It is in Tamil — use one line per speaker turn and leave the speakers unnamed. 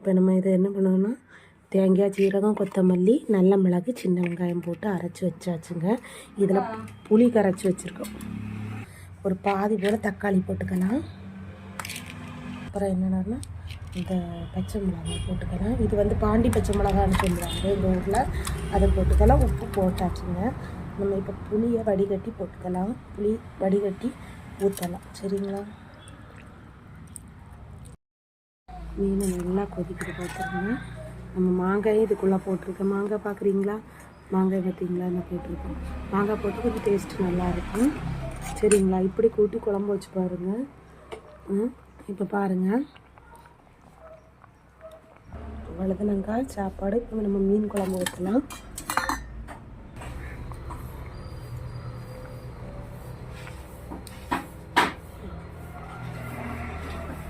இப்போ நம்ம இதை என்ன பண்ணணும்னா தேங்காய் சீரகம் கொத்தமல்லி நல்ல மிளகு சின்ன வெங்காயம் போட்டு அரைச்சி வச்சாச்சுங்க. இதில் புளி கரைச்சி வச்சுருக்கோம். ஒரு பாதி போல் தக்காளி போட்டுக்கலாம். அப்புறம் என்னென்னா இந்த பச்சை மிளகாய் போட்டுக்கலாம். இது வந்து பாண்டி பச்சை மிளகான்னு சொல்லுவாங்க. இந்த ஊரில் அதை போட்டுக்கலாம். உப்பு போட்டாச்சுங்க. நம்ம இப்போ புளியை வடிகட்டி போட்டுக்கலாம். புளி வடிகட்டி ஊற்றலாம் சரிங்களா? மீன் நல்லா கொதிக்கிட்டு பார்த்துருங்க. நம்ம மாங்காயும் இதுக்குள்ளே போட்டிருக்கோம் மாங்காய் பார்க்குறீங்களா? மாங்காய் பார்த்தீங்களா? நான் போட்டிருக்கோம். மாங்காய் போட்டு கொஞ்சம் டேஸ்ட் நல்லாயிருக்கும் சரிங்களா? இப்படி கூட்டி குழம்பு வச்சு பாருங்கள் இப்போ பாருங்கள் வழுதுனங்காய் சாப்பாடு. இப்போ நம்ம மீன் குழம்பு ஊற்றலாம்